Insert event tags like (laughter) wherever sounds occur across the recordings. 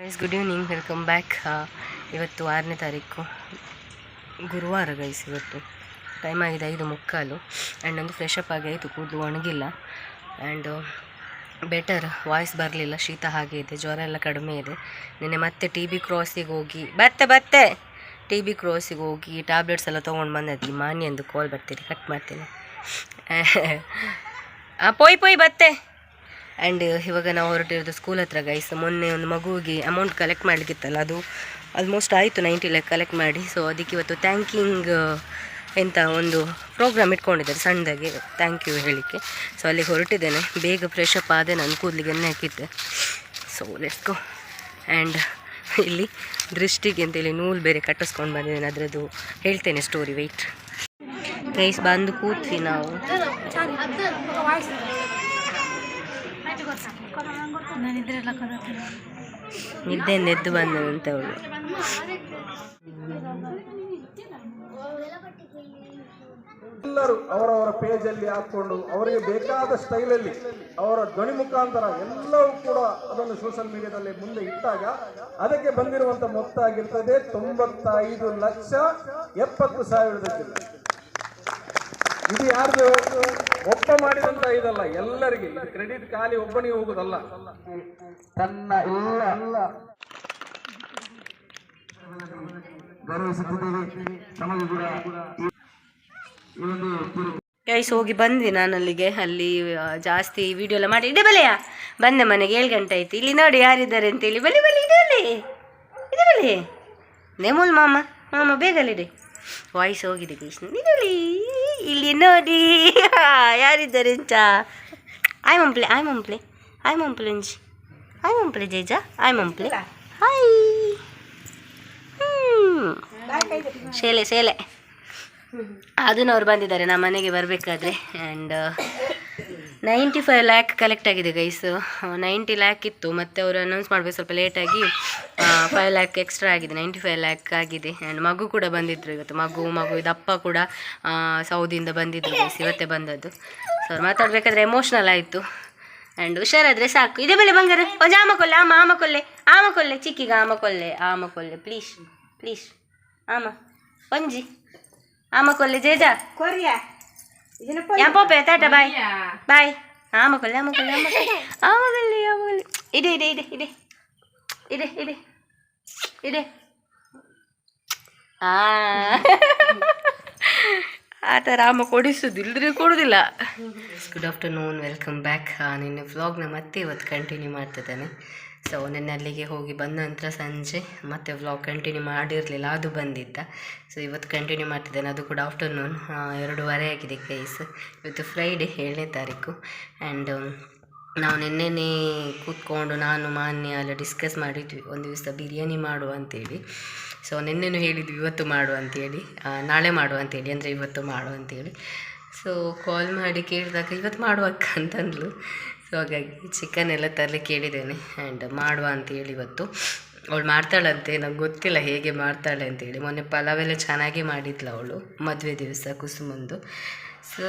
Guys good evening welcome back ಇವತ್ತು ಆರನೇ ತಾರೀಕು. ಗುರುವಾರ ಗೈಸ್ ಇವತ್ತು. ಟೈಮ್ ಆಗಿದೆ ಐದು ಮುಕ್ಕಾಲು. ಆ್ಯಂಡ್ ನಂದು ಫ್ರೆಶ್ ಅಪ್ ಆಗಿ ಆಯಿತು. ಕೂದಲು ಒಣಗಿಲ್ಲ. ಆ್ಯಂಡ್ ಬೆಟರ್ ವಾಯ್ಸ್ ಬರಲಿಲ್ಲ. ಶೀತ ಹಾಗೆ ಇದೆ. ಜ್ವರ ಎಲ್ಲ ಕಡಿಮೆ ಇದೆ. ನಿನ್ನೆ ಮತ್ತೆ ಟಿ ಬಿ ಕ್ರಾಸಿಗೆ ಹೋಗಿ. ಬತ್ತೆ ಬತ್ತೆ ಟಿ ಬಿ ಕ್ರಾಸಿಗೆ ಹೋಗಿ ಟ್ಯಾಬ್ಲೆಟ್ಸ್ ಎಲ್ಲ ತೊಗೊಂಡು ಬಂದದ್ದು ಮಾನಿ ಎಂದು ಕಾಲ್ ಬರ್ತೀನಿ. ಕಟ್ ಮಾಡ್ತೀನಿ. (laughs) ಪೊಯ್ ಪೊಯ್ ಬತ್ತೆ ಆ್ಯಂಡ್ ಇವಾಗ ನಾವು ಹೊರಟಿರೋದು ಸ್ಕೂಲ್ ಹತ್ರ ಗೈಸ್ ಮೊನ್ನೆ ಒಂದು ಮಗುವಿಗೆ ಅಮೌಂಟ್ ಕಲೆಕ್ಟ್ ಮಾಡಲಿಕ್ಕಿತ್ತಲ್ಲ, ಅದು ಆಲ್ಮೋಸ್ಟ್ ಆಯಿತು ನೈಂಟಿ ಲ್ಯಾಕ್ ಕಲೆಕ್ಟ್ ಮಾಡಿ. ಸೊ ಅದಕ್ಕೆ ಇವತ್ತು ಥ್ಯಾಂಕಿಂಗ್ ಎಂತ ಒಂದು ಪ್ರೋಗ್ರಾಮ್ ಇಟ್ಕೊಂಡಿದ್ದಾರೆ ಸಣ್ಣದಾಗಿ. ಥ್ಯಾಂಕ್ ಯು ಹೇಳಲಿಕ್ಕೆ. ಸೊ ಅಲ್ಲಿಗೆ ಹೊರಟಿದ್ದೇನೆ. ಬೇಗ ಫ್ರೆಶ್ ಅಪ್ ಆದೆ ನಾನು ಕೂದಲಿಗೆ ಎಣ್ಣೆ ಹಾಕಿದ್ದೆ. ಸೊ ಲೆಟ್ಸ್ ಗೋ ಆ್ಯಂಡ್ ಇಲ್ಲಿ ದೃಷ್ಟಿಗೆ ಅಂತೇಳಿ ನೂಲು ಬೇರೆ ಕಟ್ಟಿಸ್ಕೊಂಡು ಬಂದಿದ್ದೇನೆ. ಅದರದ್ದು ಹೇಳ್ತೇನೆ ಸ್ಟೋರಿ ವೆಯ್ಟ್ ಗೈಸ್ ಬಂದು ಕೂತ್ವಿ ನಾವು. ನಿದ್ದೆಯಿಂದ ಎದ್ದು ಬಂದನಂತ ಅವಳು. ಎಲ್ಲರೂ ಅವರವರ ಪೇಜಲ್ಲಿ ಹಾಕೊಂಡು ಅವರಿಗೆ ಬೇಕಾದ ಸ್ಟೈಲಲ್ಲಿ ಅವರ ಧ್ವನಿ ಮುಖಾಂತರ ಎಲ್ಲವೂ ಕೂಡ ಅದನ್ನು ಸೋಷಿಯಲ್ ಮೀಡಿಯಾದಲ್ಲಿ ಮುಂದೆ ಇಟ್ಟಾಗ ಅದಕ್ಕೆ ಬಂದಿರುವಂತ ಮೊತ್ತ ಆಗಿರ್ತದೆ ತೊಂಬತ್ತೈದು ಲಕ್ಷ ಎಪ್ಪತ್ತು ಸಾವಿರದ ಇದು ಯಾರ್ದು? ಒಬ್ಬ ಮಾಡಿದಂತ ಇದಲ್ಲ ಎಲ್ಲರಿಗೆ. ಇದು ಕ್ರೆಡಿಟ್ ಖಾಲಿ ಒಬ್ಬನಿಗೆ ಹೋಗುದಲ್ಲ. ತನ್ನ ಎಲ್ಲ ಗೈಸ್ ಹೋಗಿ ಬಂದ್ವಿ ನಾನು ಅಲ್ಲಿಗೆ. ಅಲ್ಲಿ ಜಾಸ್ತಿ ವಿಡಿಯೋ ಎಲ್ಲ ಮಾಡಿ. ಇದೆ ಬಲೆಯಾ? ಬಂದೆ ಮನೆಗೆ. ಏಳು ಗಂಟೆ ಆಯ್ತು. ಇಲ್ಲಿ ನೋಡಿ ಯಾರಿದ್ದಾರೆ ಅಂತೇಳಿ ಬಲಿ ಬಲಿ ಇದೆ ಅಲ್ಲಿ ಇದೆ ಬಲಿ. ನೆಮೂಲ್ ಮಾಮ. ಮಾಮ ಬೇಗಲಿಡಿ ವಾಯ್ಸ್ ಹೋಗಿದೆ ಗೈಸ್ ಇದಳಿ ಇಲ್ಲಿ ನೋಡಿ. ಯಾರಿದ್ದಾರೆ ಅಂತ? ಆಯ್ ಮಂಪ್ಲೆ ಆಯ್ ಮಂಪ್ಲೆ ಆಯ್ ಮಂಪ್ಲೆ ಅಂಜಿ ಆಯ್ ಮಂಪ್ಲೆ ಜೇಜ ಆಯ್ ಮಂಪ್ಲೆ ಹಾಯ್ ಶೇಲೆ ಶೇಲೆ ಸೇಲೆ ಅದನ್ನವ್ರು ಬಂದಿದ್ದಾರೆ ನಮ್ಮ ಮನೆಗೆ ಬರಬೇಕಾದ್ರೆ. And ninety five lakh collect ಆಗಿದೆ ಗೈಸ್ ನೈಂಟಿ ಲ್ಯಾಕ್ ಇತ್ತು. ಮತ್ತು ಅವರು ಅನೌನ್ಸ್ ಮಾಡಬೇಕು ಸ್ವಲ್ಪ ಲೇಟಾಗಿ ಫೈವ್ ಲ್ಯಾಕ್ ಎಕ್ಸ್ಟ್ರಾ ಆಗಿದೆ. ನೈಂಟಿ ಫೈವ್ ಲ್ಯಾಕ್ ಆಗಿದೆ. ಆ್ಯಂಡ್ ಮಗು ಕೂಡ ಬಂದಿದ್ದರು ಇವತ್ತು. ಮಗು ಮಗು ಇದಪ್ಪ ಕೂಡ ಸೌದಿಯಿಂದ ಬಂದಿದ್ದರು ಗೈಸ್ ಇವತ್ತೇ ಬಂದದ್ದು. ಸೊ ಅವ್ರು ಮಾತಾಡಬೇಕಾದ್ರೆ ಎಮೋಷ್ನಲ್ ಆಯಿತು. ಆ್ಯಂಡ್ ಹುಷಾರಾದರೆ ಸಾಕು. ಇದೇ ಬೆಲೆ ಬಂಗಾರ. ಒಂದು ಆಮ ಕೊಲ್ಲೆ. ಆಮ ಆಮ ಕೊಲ್ಲೆ. ಆಮ ಕೊಲ್ಲೆ. ಚಿಕ್ಕಿಗೆ ಆಮ ಕೊಲ್ಲೆ. ಆಮ ಕೊಲ್ಲೆ. ಪ್ಲೀಸ್ ಪ್ಲೀಸ್ ಆಮ. ಒಂಜಿ ಆಮ ಕೊಲ್ಲೆ. ಜೇಜಾ. ಕೊರಿಯಾ. ಇದೆ ಇದೆ ಇದೆ ಇದೆ. ಇದೆ ಇದೆ. ಇದೆ. ಆ. ಆ ಥರ ಅಮ್ಮ ಕೊಡಿಸೋದು ಇಲ್ಲದ್ರೆ ಕೊಡೋದಿಲ್ಲ. ಗುಡ್ ಆಫ್ಟರ್ನೂನ್ ವೆಲ್ಕಮ್ ಬ್ಯಾಕ್ ನಿನ್ನೆ ವ್ಲಾಗ್ನ ಮತ್ತೆ ಇವತ್ತು ಕಂಟಿನ್ಯೂ ಮಾಡ್ತಿದ್ದೇನೆ. ಸೊ ನೆನ್ನೆ ಅಲ್ಲಿಗೆ ಹೋಗಿ ಬಂದ ನಂತರ ಸಂಜೆ ಮತ್ತೆ ವ್ಲಾಗ್ ಕಂಟಿನ್ಯೂ ಮಾಡಿರಲಿಲ್ಲ, ಅದು ಬಂದಿದ್ದ. ಸೊ ಇವತ್ತು ಕಂಟಿನ್ಯೂ ಮಾಡ್ತಿದ್ದೇನೆ, ಅದು ಕೂಡ ಆಫ್ಟರ್ನೂನ್ ಎರಡೂವರೆ ಆಗಿದೆ ಕೈಸ್ ಇವತ್ತು ಫ್ರೈಡೇ ಏಳನೇ ತಾರೀಕು. ಆ್ಯಂಡ್ ನಾವು ನಿನ್ನೆನೇ ಕೂತ್ಕೊಂಡು ನಾನು, ಮಾನ್ಯ ಎಲ್ಲ ಡಿಸ್ಕಸ್ ಮಾಡಿದ್ವಿ. ಒಂದು ದಿವಸ ಬಿರಿಯಾನಿ ಮಾಡುವ ಅಂತೇಳಿ. ಸೊ ನಿನ್ನೆನೂ ಹೇಳಿದ್ವಿ, ಇವತ್ತು ಮಾಡು ಅಂತೇಳಿ. ನಾಳೆ ಮಾಡುವ ಅಂತೇಳಿ, ಅಂದರೆ ಇವತ್ತು ಮಾಡು ಅಂತೇಳಿ. ಸೊ ಕಾಲ್ ಮಾಡಿ ಕೇಳಿದಾಗ ಇವತ್ತು ಮಾಡುವಕ್ಕ ಅಂತಂದ್ಲು. ಸೊ ಹಾಗಾಗಿ ಚಿಕನ್ ಎಲ್ಲ ತರಲಿಕ್ಕೆ ಕೇಳಿದ್ದೇನೆ. ಆ್ಯಂಡ್ ಮಾಡುವ ಅಂತೇಳಿ ಇವತ್ತು. ಅವಳು ಮಾಡ್ತಾಳಂತೆ, ನಂಗೆ ಗೊತ್ತಿಲ್ಲ ಹೇಗೆ ಮಾಡ್ತಾಳೆ ಅಂತೇಳಿ. ಮೊನ್ನೆ ಪಲಾವೆಲ್ಲ ಚೆನ್ನಾಗಿ ಮಾಡಿದ್ಲು ಅವಳು, ಮದುವೆ ದಿವಸ ಕುಸುಮಂದು. ಸೊ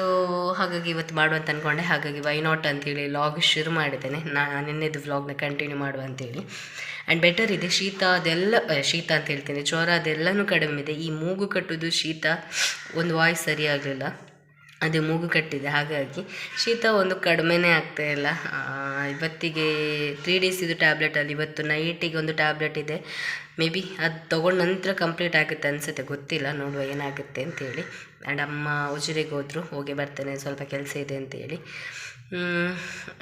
ಹಾಗಾಗಿ ಇವತ್ತು ಮಾಡುವಂತ ಅಂದ್ಕೊಂಡೆ ಹಾಗಾಗಿ ವೈ ನಾಟ್ ಅಂತೇಳಿ ಲಾಗ್ ಶುರು ಮಾಡಿದ್ದೇನೆ. ನಾ ನಿನ್ನೆದು ವ್ಲಾಗ್ನ ಕಂಟಿನ್ಯೂ ಮಾಡುವ ಅಂತೇಳಿ. ಆ್ಯಂಡ್ ಬೆಟರ್ ಇದೆ, ಶೀತ ಅದೆಲ್ಲ ಶೀತ ಅಂತ ಹೇಳ್ತೀನಿ. ಜ್ವರ ಅದೆಲ್ಲನೂ ಕಡಿಮೆ ಇದೆ. ಈ ಮೂಗು ಕಟ್ಟೋದು ಶೀತ, ಒಂದು ವಾಯ್ಸ್ ಸರಿಯಾಗಲಿಲ್ಲ ಅದೇ ಮೂಗು ಕಟ್ಟಿದೆ, ಹಾಗಾಗಿ ಶೀತ ಒಂದು ಕಡಿಮೆನೇ ಆಗ್ತಾ ಇಲ್ಲ. ಇವತ್ತಿಗೆ ತ್ರೀ ಡೇಸ್ ಇದು ಟ್ಯಾಬ್ಲೆಟಲ್ಲಿ ಇವತ್ತು ನೈಟಿಗೆ ಒಂದು ಟ್ಯಾಬ್ಲೆಟ್ ಇದೆ. ಮೇ ಬಿ ಅದು ತೊಗೊಂಡ ನಂತರ ಕಂಪ್ಲೀಟ್ ಆಗುತ್ತೆ ಅನಿಸುತ್ತೆ, ಗೊತ್ತಿಲ್ಲ, ನೋಡುವ ಏನಾಗುತ್ತೆ ಅಂತೇಳಿ ಆ್ಯಂಡ್ ಅಮ್ಮ ಉಜಿರೆಗೆ ಹೋದರು, ಹೋಗಿ ಬರ್ತೇನೆ, ಸ್ವಲ್ಪ ಕೆಲಸ ಇದೆ ಅಂತೇಳಿ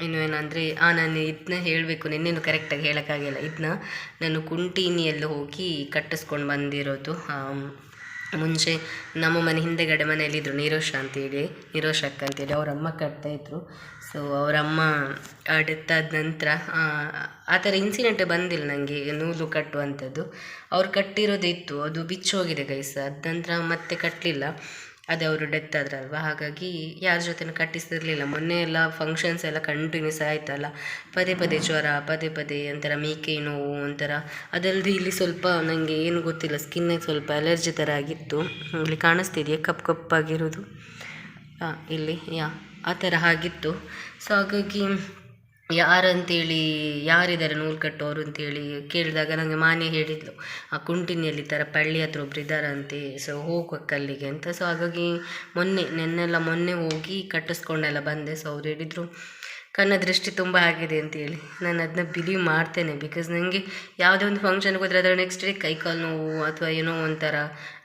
ಇನ್ನು ಏನಂದರೆ, ಆ, ನಾನು ಇದನ್ನ ಹೇಳಬೇಕು, ನಿನ್ನೇನು ಕರೆಕ್ಟಾಗಿ ಹೇಳೋಕ್ಕಾಗಿಲ್ಲ. ಇದನ್ನ ನಾನು ಕುಂಟಿನಿಯಲ್ಲಿ ಹೋಗಿ ಕಟ್ಟಿಸ್ಕೊಂಡು ಬಂದಿರೋದು. ಮುಂಚೆ ನಮ್ಮ ಮನೆ ಹಿಂದೆಗಡೆ ಮನೆಯಲ್ಲಿದ್ದರು ನೀರೋಷ ಅಂತೇಳಿ, ನೀರೋಷ ಅಕ್ಕ ಅಂತೇಳಿ ಅವ್ರ ಅಮ್ಮ ಕಟ್ತಾಯಿದ್ರು ಸೊ ಅವರಮ್ಮ ಅಮ್ಮ ಆದ ನಂತರ, ಆ ಥರ ಇನ್ಸಿಡೆಂಟ್ ಬಂದಿಲ್ಲ ನನಗೆ ನೂಲು ಕಟ್ಟುವಂಥದ್ದು. ಅವ್ರು ಕಟ್ಟಿರೋದಿತ್ತು, ಅದು ಬಿಚ್ಚೋಗಿದೆ ಗೈಸ್ ಅದ ನಂತರ ಮತ್ತೆ ಕಟ್ಟಲಿಲ್ಲ ಅದೇ ಅವರು ಡೆತ್ ಆದ್ರಲ್ವ? ಹಾಗಾಗಿ ಯಾರ ಜೊತೆನೂ ಕಟ್ಟಿಸ್ತಿರ್ಲಿಲ್ಲ. ಮೊನ್ನೆ ಎಲ್ಲ ಫಂಕ್ಷನ್ಸ್ ಎಲ್ಲ ಕಂಟಿನ್ಯೂಸ್ ಆಯ್ತಲ್ಲ? ಪದೇ ಪದೇ ಜ್ವರ, ಪದೇ ಪದೇ ಒಂಥರ ಮೀಕೆ ನೋವು, ಒಂಥರ ಅದಲ್ಲದೆ ಇಲ್ಲಿ ಸ್ವಲ್ಪ ನನಗೆ ಏನು ಗೊತ್ತಿಲ್ಲ ಸ್ಕಿನ್ನಿಗೆ ಸ್ವಲ್ಪ ಅಲರ್ಜಿ ಥರ ಆಗಿತ್ತು. ಇಲ್ಲಿ ಕಾಣಿಸ್ತಿದೆಯಾ? ಕಪ್ಪು ಕಪ್ಪಾಗಿರೋದು ಹಾಂ ಇಲ್ಲಿ, ಯಾ, ಆ ಥರ ಆಗಿತ್ತು. ಸೊ ಹಾಗಾಗಿ ಯಾರಂತೇಳಿ, ಯಾರಿದ್ದಾರೆ ನೂಲು ಕಟ್ಟೋರು ಅಂತೇಳಿ ಕೇಳಿದಾಗ ನನಗೆ ಮಾನೆ ಹೇಳಿದ್ಲು. ಆ ಕುಂಟಿನಿಯಲ್ಲಿ ಈ ಥರ ಪಳ್ಳಿ ಹತ್ರ ಒಬ್ರು ಇದ್ದಾರಂತೆ ಸೊ ಹೋಗುವ ಕಲ್ಲಿಗೆ ಅಂತ. ಸೊ ಹಾಗಾಗಿ ಮೊನ್ನೆ, ನೆನ್ನೆಲ್ಲ ಮೊನ್ನೆ ಹೋಗಿ ಕಟ್ಟಿಸ್ಕೊಂಡೆಲ್ಲ ಬಂದೆ. ಸೊ ಅವ್ರು ಹೇಳಿದರು ಕಣ್ಣ ದೃಷ್ಟಿ ತುಂಬ ಆಗಿದೆ ಅಂತೇಳಿ ನಾನು ಅದನ್ನ ಬಿಲೀವ್ ಮಾಡ್ತೇನೆ ಬಿಕಾಸ್ ನನಗೆ ಯಾವುದೇ ಒಂದು ಫಂಕ್ಷನ್ಗೆ ಹೋದರೆ ಅದರ ನೆಕ್ಸ್ಟ್ ಡೇ ಕೈಕಾಲು ನೋವು ಅಥವಾ ಏನೋ ಒಂಥರ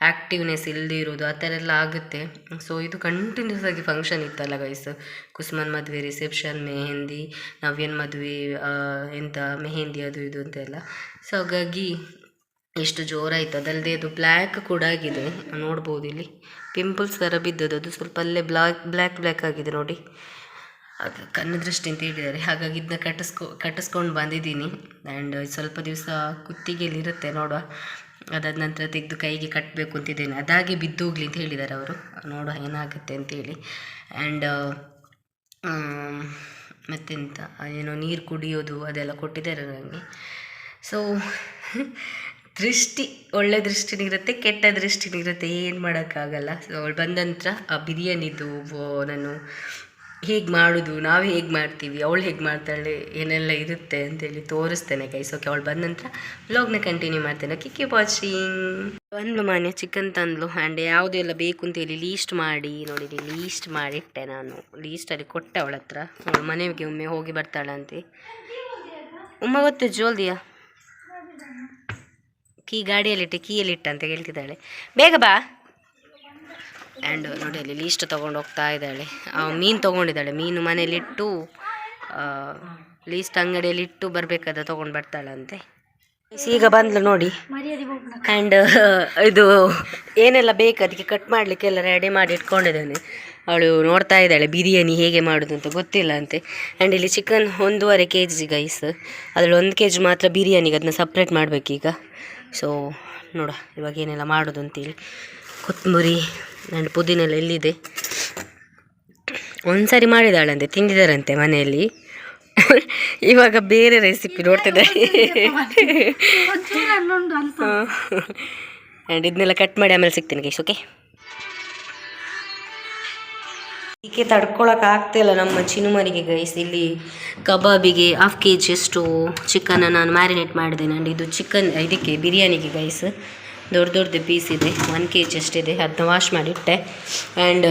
ಆ್ಯಕ್ಟಿವ್ನೆಸ್ ಇಲ್ಲದೆ ಇರೋದು ಆ ಥರ ಎಲ್ಲ ಆಗುತ್ತೆ. ಸೊ ಇದು ಕಂಟಿನ್ಯೂಸ್ ಆಗಿ ಫಂಕ್ಷನ್ ಇತ್ತಲ್ಲ ಗೈಸ್ ಕುಸ್ಮನ್ ಮದುವೆ ರಿಸೆಪ್ಷನ್ ಮೆಹೆಂದಿ, ನವ್ಯನ್ ಮದುವೆ ಎಂಥ ಮೆಹೆಂದಿ ಅದು ಇದು ಅಂತೆಲ್ಲ ಸೊ ಹಾಗಾಗಿ ಎಷ್ಟು ಜೋರಾಯಿತು. ಅದಲ್ಲದೆ ಅದು ಬ್ಲ್ಯಾಕ್ ಕೂಡ ಆಗಿದೆ. ನೋಡ್ಬೋದು ಇಲ್ಲಿ. ಪಿಂಪಲ್ಸ್ ಥರ ಬಿದ್ದದ್ದು. ಅದು ಸ್ವಲ್ಪ ಅಲ್ಲೇ ಬ್ಲಾಕ್ ಬ್ಲ್ಯಾಕ್ ಬ್ಲ್ಯಾಕ್ ಆಗಿದೆ ನೋಡಿ. ಅದು ಕಣ್ಣು ದೃಷ್ಟಿ ಅಂತ ಹೇಳಿದ್ದಾರೆ. ಹಾಗಾಗಿ ಇದನ್ನ ಕಟ್ಟಿಸ್ಕೊ, ಕಟ್ಟಿಸ್ಕೊಂಡು ಬಂದಿದ್ದೀನಿ. ಆ್ಯಂಡ್ ಸ್ವಲ್ಪ ದಿವಸ ಕುತ್ತಿಗೆಯಲ್ಲಿ ಇರುತ್ತೆ ನೋಡುವ. ಅದಾದ ನಂತರ ತೆಗೆದು ಕೈಗೆ ಕಟ್ಟಬೇಕು ಅಂತಿದ್ದೇನೆ. ಅದಾಗೆ ಬಿದ್ದೋಗ್ಲಿ ಅಂತ ಹೇಳಿದ್ದಾರೆ ಅವರು. ನೋಡುವ ಏನಾಗುತ್ತೆ ಅಂತೇಳಿ ಆ್ಯಂಡ್ ಮತ್ತೆಂತ? ಏನೋ ನೀರು ಕುಡಿಯೋದು ಅದೆಲ್ಲ ಕೊಟ್ಟಿದ್ದಾರೆ ನನಗೆ ಸೊ ದೃಷ್ಟಿ, ಒಳ್ಳೆ ದೃಷ್ಟಿನಿರುತ್ತೆ ಕೆಟ್ಟ ದೃಷ್ಟಿನಿರುತ್ತೆ ಏನು ಮಾಡೋಕ್ಕಾಗಲ್ಲ. ಸೊ ಅವಳು ಬಂದ ನಂತರ ಆ ಬಿರಿಯಾನಿದು ನಾನು ಹೇಗೆ ಮಾಡೋದು? ನಾವು ಹೇಗೆ ಮಾಡ್ತೀವಿ? ಅವಳು ಹೇಗೆ ಮಾಡ್ತಾಳೆ? ಏನೆಲ್ಲ ಇರುತ್ತೆ ಅಂತೇಳಿ ತೋರಿಸ್ತೇನೆ ಕೈಸೋಕೆ ಅವಳು ಬಂದ ನಂತರ ವ್ಲಾಗ್ನ ಕಂಟಿನ್ಯೂ ಮಾಡ್ತೇನೆ. ಕಿಕ್ಕಿ ವಾಚಿಂಗ್ ಬಂದ್ಲು ಮಾನ್ಯ ಚಿಕನ್ ತಂದ್ಲು. ಆ್ಯಂಡ್ ಯಾವುದೆಲ್ಲ ಬೇಕು ಅಂತೇಳಿ ಲೀಸ್ಟ್ ಮಾಡಿ ನೋಡಿರಿ ಲೀಸ್ಟ್ ಮಾಡಿಟ್ಟೆ ನಾನು. ಲೀಸ್ಟಲ್ಲಿ ಕೊಟ್ಟೆ ಅವಳ ಹತ್ರ. ಅವಳು ಮನೆಗೆ ಒಮ್ಮೆ ಹೋಗಿ ಬರ್ತಾಳಂತೆ. ಉಮ್ಮ ಗೊತ್ತು ಜೋಲ್ದಿಯಾ? ಕೀ ಗಾಡಿಯಲ್ಲಿಟ್ಟೆ ಕೀಯಲ್ಲಿಟ್ಟ ಅಂತ ಹೇಳ್ತಿದ್ದಾಳೆ. ಬೇಗ ಬಾ. ಆ್ಯಂಡ್ ನೋಡಿ ಅಲ್ಲಿ ಲೀಸ್ಟ್ ತೊಗೊಂಡು ಹೋಗ್ತಾ ಇದ್ದಾಳೆ. ಮೀನು ತೊಗೊಂಡಿದ್ದಾಳೆ. ಮೀನು ಮನೇಲಿಟ್ಟು ಲೀಸ್ಟ್ ಅಂಗಡಿಯಲ್ಲಿಟ್ಟು ಬರಬೇಕಾದ ತೊಗೊಂಡು ಬರ್ತಾಳಂತೆ. ಈಗ ಬಂದ್ಲು ನೋಡಿ. ಆ್ಯಂಡ್ ಇದು ಏನೆಲ್ಲ ಬೇಕು ಅದಕ್ಕೆ ಕಟ್ ಮಾಡಲಿಕ್ಕೆಲ್ಲ ರೆಡಿ ಮಾಡಿ ಇಟ್ಕೊಂಡಿದ್ದಾನೆ. ಅವಳು ನೋಡ್ತಾ ಇದ್ದಾಳೆ, ಬಿರಿಯಾನಿ ಹೇಗೆ ಮಾಡೋದು ಅಂತ ಗೊತ್ತಿಲ್ಲ ಅಂತೆ. ಆ್ಯಂಡ್ ಇಲ್ಲಿ ಚಿಕನ್ ಒಂದೂವರೆ ಕೆ ಜಿ ಗೈಸ್ ಅದರಲ್ಲಿ ಒಂದು ಕೆ ಜಿ ಮಾತ್ರ ಬಿರಿಯಾನಿಗೆ ಅದನ್ನ ಸಪ್ರೇಟ್ ಮಾಡಬೇಕೀಗ. ಸೊ ನೋಡ ಇವಾಗ ಏನೆಲ್ಲ ಮಾಡೋದು ಅಂತೇಳಿ. ಕೊತ್ತಂಬರಿ ಆ್ಯಂಡ್ ಪುದೀನ ಎಲ್ಲ ಎಲ್ಲಿದೆ? ಒಂದು ಸಾರಿ ಮಾಡಿದಾಳಂತೆ ತಿಂದಿದ್ದಾರಂತೆ ಮನೆಯಲ್ಲಿ. ಇವಾಗ ಬೇರೆ ರೆಸಿಪಿ ನೋಡ್ತಿದ್ದಾರೆ. ಆ್ಯಂಡ್ ಇದನ್ನೆಲ್ಲ ಕಟ್ ಮಾಡಿ ಆಮೇಲೆ ಸಿಗ್ತೀನಿ ಗೇಶ್ ಓಕೆ ಈಕೆ ತಡ್ಕೊಳಕ್ಕೆ ಆಗ್ತಿಲ್ಲ ನಮ್ಮ ಚಿನುಮರಿಗೆ ಗೈಸ್ ಇಲ್ಲಿ ಕಬಾಬಿಗೆ ಹಾಫ್ ಕೆ ಜಿಯಷ್ಟು ಚಿಕನ್ನ ನಾನು ಮ್ಯಾರಿನೇಟ್ ಮಾಡಿದೆ. ಆ್ಯಂಡ್ ಇದು ಚಿಕನ್ ಇದಕ್ಕೆ ಬಿರಿಯಾನಿಗೆ ಗೈಸ್ ದೊಡ್ಡ ದೊಡ್ಡದು ಪೀಸ್ ಇದೆ. ಒನ್ ಕೆ ಜಿ ಅಷ್ಟಿದೆ. ಅದನ್ನ ವಾಶ್ ಮಾಡಿಟ್ಟೆ. ಆ್ಯಂಡ್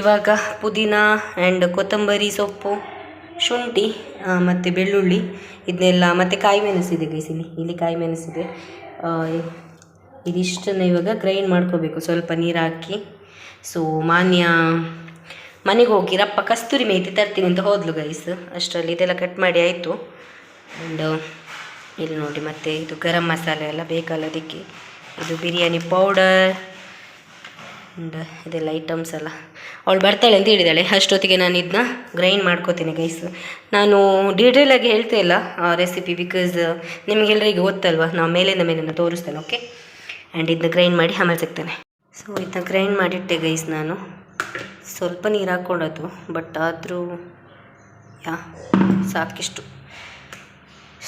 ಇವಾಗ ಪುದೀನ ಆ್ಯಂಡ್ ಕೊತ್ತಂಬರಿ ಸೊಪ್ಪು, ಶುಂಠಿ ಮತ್ತು ಬೆಳ್ಳುಳ್ಳಿ ಇದನ್ನೆಲ್ಲ ಮತ್ತು ಕಾಯಿ ಮೆಣಸಿದೆ ಗೈಸಿಲಿ ಇಲ್ಲಿ. ಕಾಯಿ ಮೆಣಸಿದೆ ಇದಿಷ್ಟನ್ನು ಇವಾಗ ಗ್ರೈಂಡ್ ಮಾಡ್ಕೋಬೇಕು. ಸ್ವಲ್ಪ ನೀರು ಹಾಕಿ. ಸೊ ಮಾನ್ಯ ಮನೆಗೆ ಹೋಗಿ ರಪ್ಪ ಕಸ್ತೂರಿ ಮೇತಿ ತರ್ತೀನಿ ಅಂತ ಹೋದ್ಲು ಗೈಸ್ ಅಷ್ಟರಲ್ಲಿ ಇದೆಲ್ಲ ಕಟ್ ಮಾಡಿ ಆಯಿತು. ಆ್ಯಂಡ್ ಇಲ್ಲಿ ನೋಡಿ, ಮತ್ತೆ ಇದು ಗರಂ ಮಸಾಲೆ ಎಲ್ಲ ಬೇಕಲ್ಲ ಅದಕ್ಕೆ ಇದು ಬಿರಿಯಾನಿ ಪೌಡರ್ ಇದೆಲ್ಲ ಐಟಮ್ಸ್ ಎಲ್ಲ. ಅವಳು ಬರ್ತಾಳೆ ಅಂತ ಹೇಳಿದಾಳೆ. ಅಷ್ಟೊತ್ತಿಗೆ ನಾನು ಇದನ್ನ ಗ್ರೈಂಡ್ ಮಾಡ್ಕೋತೀನಿ ಗೈಸ್ ನಾನು ಡೀಟೇಲಾಗಿ ಹೇಳ್ತಾ ಇಲ್ಲ ರೆಸಿಪಿ ಬಿಕಾಸ್ ನಿಮಗೆಲ್ಲರಿಗೆ ಗೊತ್ತಲ್ವ? ನಾವು ಮೇಲಿಂದ ಮೇಲಿಂದ ತೋರಿಸ್ತೇನೆ ಓಕೆ ಆ್ಯಂಡ್ ಇದನ್ನ ಗ್ರೈಂಡ್ ಮಾಡಿ ಆಮೇಲೆ ಸಿಗ್ತೇನೆ. ಸೊ ಇದನ್ನ ಗ್ರೈಂಡ್ ಮಾಡಿಟ್ಟೆ ಗೈಸ್ ನಾನು. ಸ್ವಲ್ಪ ನೀರು ಹಾಕ್ಕೊಂಡದ್ದು ಬಟ್ ಆದರೂ, ಯಾ, ಸಾಕಿಷ್ಟು.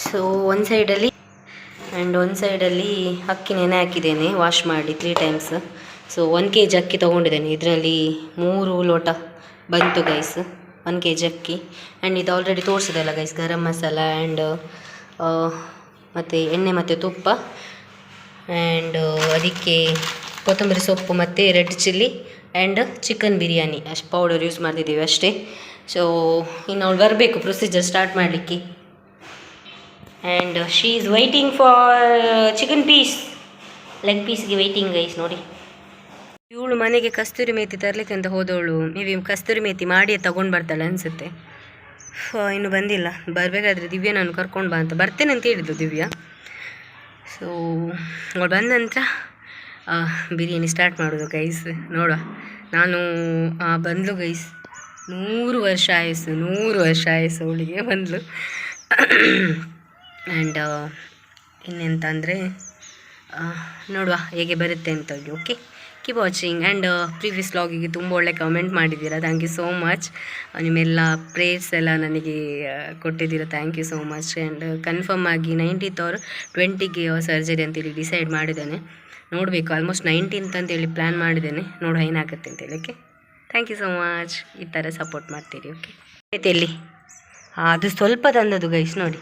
ಸೊ ಒಂದು ಸೈಡಲ್ಲಿ ಆ್ಯಂಡ್ ಒಂದು ಸೈಡಲ್ಲಿ ಅಕ್ಕಿ ನೆನೆ ಹಾಕಿದ್ದೇನೆ ವಾಶ್ ಮಾಡಿ three times so one K G ಅಕ್ಕಿ ತೊಗೊಂಡಿದ್ದೇನೆ. ಇದರಲ್ಲಿ ಮೂರು ಲೋಟ ಬಂತು ಗೈಸ್ ಒನ್ ಕೆ ಜಿ ಅಕ್ಕಿ. ಆ್ಯಂಡ್ ಇದು ಆಲ್ರೆಡಿ ತೋರಿಸಿದಲ್ಲ ಗೈಸ್ ಗರಂ ಮಸಾಲ ಆ್ಯಂಡ್ ಮತ್ತು ಎಣ್ಣೆ ಮತ್ತು ತುಪ್ಪ. ಆ್ಯಂಡ್ ಅದಕ್ಕೆ ಕೊತ್ತಂಬರಿ ಸೊಪ್ಪು ಮತ್ತು red chilli and chicken biryani. ಅಷ್ಟು ಪೌಡರ್ ಯೂಸ್ ಮಾಡ್ತಿದ್ದೀವಿ ಅಷ್ಟೇ. ಸೊ ಇನ್ನು ಅವಳು ಬರಬೇಕು ಪ್ರೊಸೀಜರ್ ಸ್ಟಾರ್ಟ್ ಮಾಡಲಿಕ್ಕೆ. And she is waiting for chicken piece leg ಪೀಸ್ಗೆ waiting guys ನೋಡಿ. ಇವಳು ಮನೆಗೆ ಕಸ್ತೂರಿ ಮೇತಿ ತರಲಿಕ್ಕೆ ಅಂತ ಹೋದವಳು. ಮೇ ಬಿ ಕಸ್ತೂರಿ ಮೇತಿ ಮಾಡಿ ತಗೊಂಡು ಬರ್ತಾಳೆ ಅನಿಸುತ್ತೆ. ಇನ್ನು ಬಂದಿಲ್ಲ. ಬರಬೇಕಾದ್ರೆ ದಿವ್ಯ ನಾನು ಕರ್ಕೊಂಡು ಬಾ ಅಂತ ಬರ್ತೇನೆ ಅಂತ ಹೇಳಿದ್ದು ದಿವ್ಯ. ಸೊ ಅವಳು ಬಂದ ನಂತರ ಬಿರಿಯಾನಿ ಸ್ಟಾರ್ಟ್ ಮಾಡೋದು ಗೈಸ್ ನೋಡುವ. ನಾನು ಬಂದಳು ಗೈಸ್ ನೂರು ವರ್ಷ ಆಯಸ್ಸು, ನೂರು ವರ್ಷ ಆಯಸ್ಸು ಅವಳಿಗೆ ಬಂದ್ಲು. ಆ್ಯಂಡ್ ಇನ್ನೆಂತ ಅಂದರೆ ನೋಡುವ ಹೇಗೆ ಬರುತ್ತೆ ಅಂತ okay keep watching and previous ವ್ಲಾಗಿಗೆ ತುಂಬ ಒಳ್ಳೆ ಕಮೆಂಟ್ ಮಾಡಿದ್ದೀರಾ? ಥ್ಯಾಂಕ್ ಯು ಸೋ ಮಚ್ ನಿಮ್ಮೆಲ್ಲ ಪ್ರೇಯರ್ಸ್ ಎಲ್ಲ ನನಗೆ ಕೊಟ್ಟಿದ್ದೀರಾ? Thank you so much and confirm ಆಗಿ ನೈನ್ಟೀತ್ ಅವರು ಟ್ವೆಂಟಿಗೆ ಸರ್ಜರಿ ಅಂತೇಳಿ ಡಿಸೈಡ್ ಮಾಡಿದ್ದೇನೆ. ನೋಡಬೇಕು ಆಲ್ಮೋಸ್ಟ್ ನೈನ್ಟೀನ್ತ್ ಅಂತೇಳಿ ಪ್ಲ್ಯಾನ್ ಮಾಡಿದ್ದೇನೆ. ನೋಡುವ ಏನಾಗುತ್ತೆ ಅಂತೇಳಿ okay thank you so much ಈ ಥರ ಸಪೋರ್ಟ್ ಮಾಡ್ತೀರಿ ಓಕೆ ಆಯ್ತು ಎಲ್ಲಿ? ಅದು ಸ್ವಲ್ಪ ತಂದದ್ದು ಗೈಸ್ ನೋಡಿ.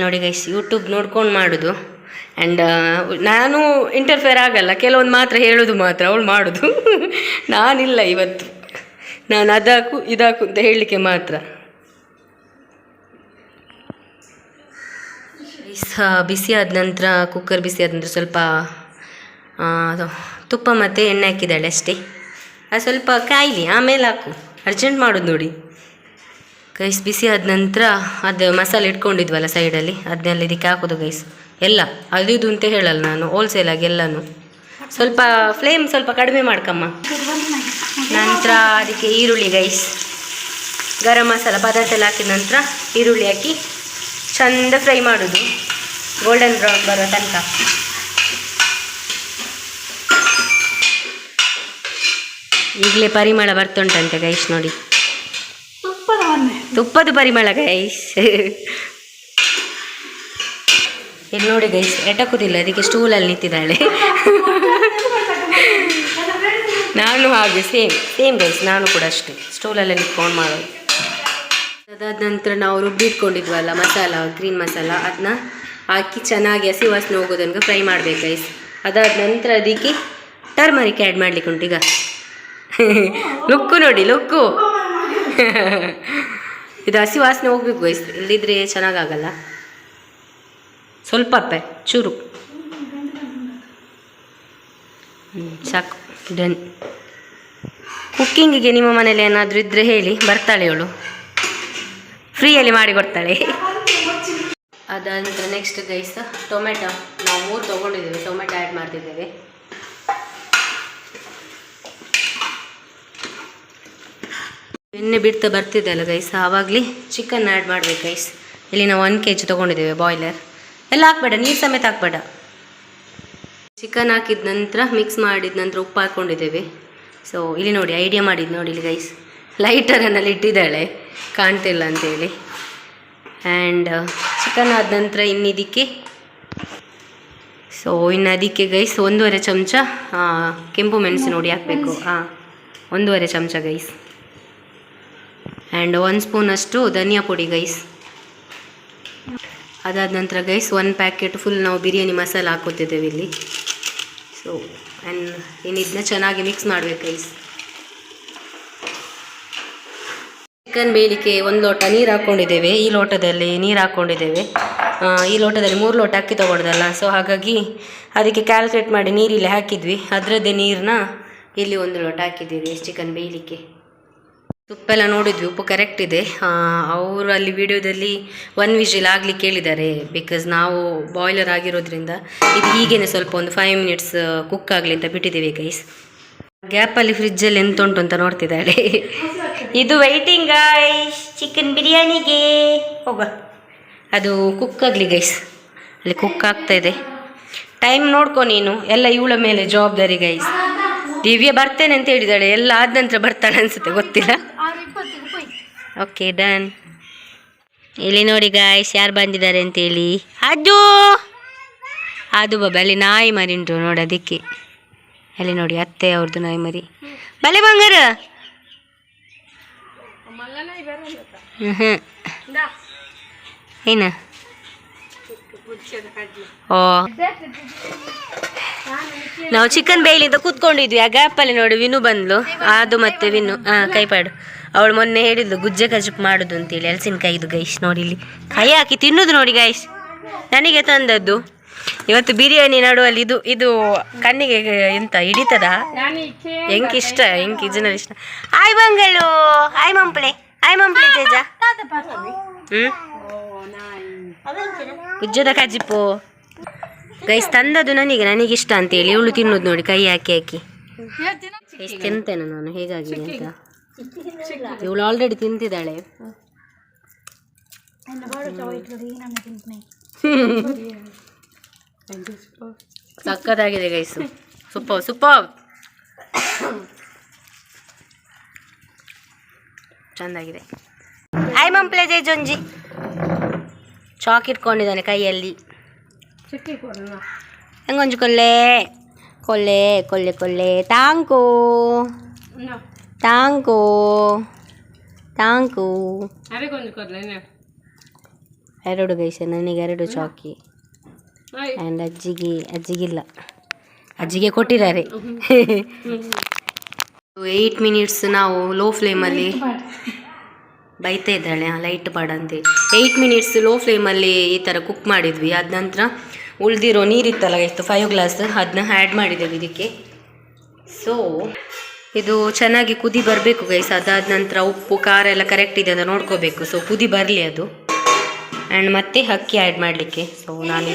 ನೋಡಿ ಗೈಸ್ ಯೂಟ್ಯೂಬ್ ನೋಡ್ಕೊಂಡು ಮಾಡೋದು. ಆ್ಯಂಡ್ ನಾನು ಇಂಟರ್ಫೇರ್ ಆಗಲ್ಲ, ಕೆಲವೊಂದು ಮಾತ್ರ ಹೇಳೋದು ಮಾತ್ರ, ಅವಳು ಮಾಡೋದು. (laughs) ನಾನಿಲ್ಲ ಇವತ್ತು. ನಾನು ಅದಾಕು, ಇದಾಕು ಅಂತ ಹೇಳಲಿಕ್ಕೆ ಮಾತ್ರ. ಬಿಸಿ ಆದ ನಂತರ ಕುಕ್ಕರ್ ಬಿಸಿ ಆದ ನಂತರ ಸ್ವಲ್ಪ ತುಪ್ಪ ಮತ್ತು ಎಣ್ಣೆ ಹಾಕಿದ್ದಾಳೆ ಅಷ್ಟೇ. ಅದು ಸ್ವಲ್ಪ ಕಾಯಿಲಿ, ಆಮೇಲೆ ಹಾಕು. ಅರ್ಜೆಂಟ್ ಮಾಡೋದು ನೋಡಿ. ಗೈಸ್ ಬಿಸಿ ಆದ ನಂತರ ಅದು ಮಸಾಲೆ ಇಟ್ಕೊಂಡಿದ್ವಲ್ಲ ಸೈಡಲ್ಲಿ ಅದನ್ನೆಲ್ಲ ಇದಕ್ಕೆ ಹಾಕೋದು ಗೈಸ್ ಎಲ್ಲ, ಅದು ಅಂತ ಹೇಳಲ್ಲ ನಾನು ಹೋಲ್ಸೇಲಾಗಿ ಎಲ್ಲನೂ. ಸ್ವಲ್ಪ ಫ್ಲೇಮ್ ಸ್ವಲ್ಪ ಕಡಿಮೆ ಮಾಡ್ಕಮ್ಮ. ನಂತರ ಅದಕ್ಕೆ ಈರುಳ್ಳಿ ಗೈಸ್ ಗರಂ ಮಸಾಲ ಪದಾರ್ಥ ಎಲ್ಲ ಹಾಕಿದ ನಂತರ ಈರುಳ್ಳಿ ಹಾಕಿ ಚಂದ ಫ್ರೈ ಮಾಡೋದು. ಗೋಲ್ಡನ್ ಬ್ರೌನ್ ಬರೋ ತನಕ. ಈಗಲೇ ಪರಿಮಳ ಬರ್ತುಂಟಂತೆ ಗೈಸ್ ನೋಡಿ. ತುಪ್ಪದ ಪರಿಮಳ ಗೈಸ್ ಇಲ್ಲಿ ನೋಡಿ ಗೈಸ್ ಎಟಕುದಿಲ್ಲ ಅದಕ್ಕೆ ಸ್ಟೂಲಲ್ಲಿ ನಿಂತಿದ್ದಾಳೆ. ನಾನು ಹಾಗೆ ಸೇಮ್ ಸೇಮ್ ಗೈಸ್ ನಾನು ಕೂಡ ಅಷ್ಟೇ. ಸ್ಟೂಲಲ್ಲೇ ನಿಂತ್ಕೊಂಡು ಮಾಡೋದು. ಅದಾದ ನಂತರ ನಾವು ರುಬ್ಬಿಟ್ಕೊಂಡಿದ್ವಲ್ಲ ಮಸಾಲ ಗ್ರೀನ್ ಮಸಾಲ ಅದನ್ನ ಹಾಕಿ ಚೆನ್ನಾಗಿ ಹಸಿ ವಾಸನೆ ಹೋಗೋ ಫ್ರೈ ಮಾಡ್ಬೇಕು ಗೈಸ್ ಅದಾದ ನಂತರ ಅದಕ್ಕೆ ಟರ್ಮರಿಕ್ ಆ್ಯಡ್ ಮಾಡ್ಲಿಕ್ಕೆ ಉಂಟು, ಈಗ. (laughs) ಲುಕ್ಕು ನೋಡಿ ಲುಕ್ಕು (laughs) ಇದು ಹಸಿ ವಾಸನೆ ಹೋಗ್ಬೇಕು ಗೈಸ್ ಇಲ್ಲಿದ್ರೆ ಚೆನ್ನಾಗಾಗಲ್ಲ. ಸ್ವಲ್ಪ ಅಪ್ಪೆ ಚೂರು ಸಾಕು ಡನ್ ಕುಕ್ಕಿಂಗಿಗೆ ನಿಮ್ಮ ಮನೇಲಿ ಏನಾದರೂ ಇದ್ದರೆ ಹೇಳಿ, ಬರ್ತಾಳೆ ಅವಳು. ಫ್ರೀಯಲ್ಲಿ ಮಾಡಿ ಕೊಡ್ತಾಳೆ. ಅದಾದ ನೆಕ್ಸ್ಟ್ ಗೈಸ್ ಟೊಮೆಟೊ ನಾವು ಮೂರು ತೊಗೊಂಡಿದ್ದೇವೆ ಟೊಮೆಟೊ ಆ್ಯಡ್ ಮಾಡ್ತಿದ್ದೇವೆ. ಎಣ್ಣೆ ಬಿಡ್ತಾ ಬರ್ತಿದ್ದಲ್ಲ ಗೈಸ್ ಆವಾಗಲೇ ಚಿಕನ್ ಆ್ಯಡ್ ಮಾಡ್ಬೇಕು ಗೈಸ್ ಇಲ್ಲಿ ನಾವು ಒನ್ ಕೆ ಜಿ ತೊಗೊಂಡಿದ್ದೇವೆ ಬಾಯ್ಲರ್ ಎಲ್ಲ ಹಾಕ್ಬೇಡ, ನೀರು ಸಮೇತ ಹಾಕ್ಬೇಡ. ಚಿಕನ್ ಹಾಕಿದ ನಂತರ ಮಿಕ್ಸ್ ಮಾಡಿದ ನಂತರ ಉಪ್ಪು ಹಾಕ್ಕೊಂಡಿದ್ದೇವೆ ಸೊ ಇಲ್ಲಿ ನೋಡಿ ಐಡಿಯಾ ಮಾಡಿದ್ದು ನೋಡಿ ಇಲ್ಲಿ ಗೈಸ್ ಲೈಟರನ್ನಲ್ಲಿ ಇಟ್ಟಿದ್ದಾಳೆ, ಕಾಣ್ತಿಲ್ಲ ಅಂತೇಳಿ. ಆ್ಯಂಡ್ ಚಿಕನ್ ಆದ ನಂತರ ಇನ್ನಿದಕ್ಕೆ ಸೊ ಇನ್ನು ಅದಕ್ಕೆ ಗೈಸ್ ಒಂದೂವರೆ ಚಮಚ ಕೆಂಪು ಮೆಣಸು ನೋಡಿ ಹಾಕಬೇಕು. ಹಾಂ ಒಂದೂವರೆ ಚಮಚ ಗೈಸ್ ಆ್ಯಂಡ್ ಒನ್ ಸ್ಪೂನಷ್ಟು ಧನಿಯಾ ಪುಡಿ ಗೈಸ್ ಅದಾದ ನಂತರ ಗೈಸ್ ಒನ್ ಪ್ಯಾಕೆಟ್ ಫುಲ್ ನಾವು ಬಿರಿಯಾನಿ ಮಸಾಲ ಹಾಕೋತಿದ್ದೇವೆ ಇಲ್ಲಿ. ಸೊ ಆ್ಯಂಡ್ ಏನಿದ್ನ ಚೆನ್ನಾಗಿ ಮಿಕ್ಸ್ ಮಾಡಬೇಕು ಗೈಸ್ ಚಿಕನ್ ಬೇಯಲಿಕ್ಕೆ ಒಂದು ಲೋಟ ನೀರು ಹಾಕ್ಕೊಂಡಿದ್ದೇವೆ. ಈ ಲೋಟದಲ್ಲಿ ನೀರು ಹಾಕ್ಕೊಂಡಿದ್ದೇವೆ. ಈ ಲೋಟದಲ್ಲಿ ಮೂರು ಲೋಟ ಅಕ್ಕಿ ತೊಗೊಳ್ದಲ್ಲ ಸೊ ಹಾಗಾಗಿ ಅದಕ್ಕೆ ಕ್ಯಾಲ್ಕುಲೇಟ್ ಮಾಡಿ ನೀರಿಲ್ಲಿ ಹಾಕಿದ್ವಿ. ಅದರದ್ದೇ ನೀರನ್ನ ಇಲ್ಲಿ ಒಂದು ಲೋಟ ಹಾಕಿದ್ದೀವಿ ಚಿಕನ್ ಬೇಯಲಿಕ್ಕೆ. ಉಪ್ಪೆಲ್ಲ ನೋಡಿದ್ವಿ ಉಪ್ಪು ಕರೆಕ್ಟ್ ಇದೆ. ಅವರು ಅಲ್ಲಿ ವಿಡಿಯೋದಲ್ಲಿ ಒನ್ ವಿಜಿಲ್ ಆಗಲಿ ಕೇಳಿದ್ದಾರೆ. ಬಿಕಾಸ್ ನಾವು ಬಾಯ್ಲರ್ ಆಗಿರೋದ್ರಿಂದ ಇದು ಹೀಗೇನೆ ಸ್ವಲ್ಪ ಒಂದು ಫೈವ್ ಮಿನಿಟ್ಸ್ ಕುಕ್ ಆಗಲಿ ಅಂತ ಬಿಟ್ಟಿದ್ದೀವಿ ಗೈಸ್ ಗ್ಯಾಪಲ್ಲಿ ಫ್ರಿಜ್ಜಲ್ಲಿ ಎಂತ ಉಂಟು ಅಂತ ನೋಡ್ತಿದ್ದಾಳೆ. ಇದು ವೈಟಿಂಗ್ ಗೈಸ್ ಚಿಕನ್ ಬಿರಿಯಾನಿಗೆ. ಹೋಗ ಅದು ಕುಕ್ ಆಗಲಿ ಗೈಸ್ ಅಲ್ಲಿ ಕುಕ್ ಆಗ್ತಾ ಇದೆ. ಟೈಮ್ ನೋಡ್ಕೊ ನೀನು. ಎಲ್ಲ ಇವಳ ಮೇಲೆ ಜವಾಬ್ದಾರಿ ಗೈಸ್ ದಿವ್ಯ ಬರ್ತೇನೆ ಅಂತ ಹೇಳಿದಾಳೆ. ಎಲ್ಲ ಆದ ನಂತರ ಬರ್ತಾಳೆ ಅನ್ಸುತ್ತೆ ಗೊತ್ತಿಲ್ಲ? ಓಕೆ ಡನ್ ಇಲ್ಲಿ ನೋಡಿ ಗಾಯ್ಸ್ ಯಾರು ಬಂದಿದ್ದಾರೆ ಅಂತೇಳಿ ಅದು ಅದು ಬಾಬಾ ಅಲ್ಲಿ ನಾಯಿ ಮರಿ ಉಂಟು ನೋಡಿ ಅದಕ್ಕೆ ಅಲ್ಲಿ ನೋಡಿ ಅತ್ತೆ ಅವ್ರದ್ದು ನಾಯಿ ಮರಿ. ಬಲೆ ಬಂಗಾರ! ಹ್ಞೂ ಏನ? ಓ. ನಾವು ಚಿಕನ್ ಬೇಯ್ಲಿಂದ ಕೂತ್ಕೊಂಡಿದ್ವಿ. ಆ ಗ್ಯಾಪಲ್ಲಿ ನೋಡಿ, ವಿನು ಬಂದ್ಲು. ಅದು ಮತ್ತೆ ವಿನು. ಹಾ ಕೈಪಾಡು. ಅವಳು ಮೊನ್ನೆ ಹೇಳಿದ್ಲು, ಗುಜ್ಜೆ ಕಜುಪ್ ಮಾಡುದು ಅಂತೇಳಿ. ಹಲಸಿನಕಾಯಿದು ಗೈಸ್, ನೋಡಿ ಇಲ್ಲಿ. ಕೈ ಹಾಕಿ ತಿನ್ನುದು ನೋಡಿ ಗೈಸ್. ನನಗೆ ತಂದದ್ದು. ಇವತ್ತು ಬಿರಿಯಾನಿ ನಡುವಲ್ಲಿ ಇದು ಇದು ಕಣ್ಣಿಗೆ ಎಂತ ಹಿಡಿತದ? ಹೆಂಗ್ ಇಷ್ಟ ಹೆಂಗ್ ಇಷ್ಟ? ಆಯ್ ಬಂಗಳು ಆಯ್ ಮಂಪ್ಳೆ ಆಯ್ ಮಂಪ್ಳೆ ತೇಜ ಹ್ಮ್? ಗುಜ್ಜದ ಕಜಿಪು ಗೈಸ್ ತಂದದ್ದು ನನಗೆ ಇಷ್ಟ ಅಂತ ಹೇಳಿ ಇವಳು ತಿನ್ನೋದು ನೋಡಿ, ಕೈ ಹಾಕಿ ಹಾಕಿ. ತಿಂತೇನೆ ನಾನು, ಹೇಗಾಗಿದೆ ಅಂತ. ಇವಳು ಆಲ್ರೆಡಿ ತಿಂತಿದ್ದಾಳೆ. ಸಕ್ಕತ್ತಾಗಿದೆ ಗೈಸು ಸೂಪರ್ ಸೂಪರ್ ಚಂದಾಗಿದೆ. ಹಾಯ್ ಮಂಪ್ಲೆ ಜೈ ಜೊಂಜಿ. ಚಾಕ್ ಇಟ್ಕೊಂಡಿದ್ದಾನೆ ಕೈಯಲ್ಲಿ. ಹೆಂಗೊಂಜು ಕೊಲ್ಲೆ? ಕೊಲ್ಲೆ ಕೊಲ್ಲೆ ಕೊಲ್ಲೆ. ತಾಂಕು ತಾಂಕು ಟಾಂಕು ಅರೆಗೊಂದು ಕೊಡ್ಲೇನೆ ಎರಡು ಗೈಸ ನನಗೆ ಎರಡು ಚಾಕಿ. ಆ್ಯಂಡ್ ಅಜ್ಜಿಗೆ ಅಜ್ಜಿಗಿಲ್ಲ. ಅಜ್ಜಿಗೆ ಕೊಟ್ಟಿದ್ದಾರೆ. ಏಯ್ಟ್ ಮಿನಿಟ್ಸ್ (laughs) ನಾವು ಲೋ ಫ್ಲೇಮಲ್ಲಿ ಬೈತಾ ಇದ್ದಾಳೆ ಲೈಟ್ ಅಂತ. ಏಯ್ಟ್ ಮಿನಿಟ್ಸ್ ಲೋ ಫ್ಲೇಮಲ್ಲಿ ಈ ಥರ ಕುಕ್ ಮಾಡಿದ್ವಿ. ಅದ ನಂತರ ಉಳಿದಿರೋ ನೀರಿತ್ತಲ್ಲ ಇತ್ತು ಫೈವ್ ಗ್ಲಾಸ್ ಅದನ್ನ ಆ್ಯಡ್ ಮಾಡಿದ್ದೇವೆ ಇದಕ್ಕೆ. ಸೊ ಇದು ಚೆನ್ನಾಗಿ ಕುದಿ ಬರಬೇಕು ಗೈಸ್ ಅದಾದ ನಂತರ ಉಪ್ಪು ಖಾರ ಎಲ್ಲ ಕರೆಕ್ಟ್ ಇದೆ ಅಂತ ನೋಡ್ಕೋಬೇಕು. ಸೊ ಕುದಿ ಬರಲಿ ಅದು. ಆ್ಯಂಡ್ ಮತ್ತೆ ಅಕ್ಕಿ ಆ್ಯಡ್ ಮಾಡಲಿಕ್ಕೆ. ಸೊ ನಾನು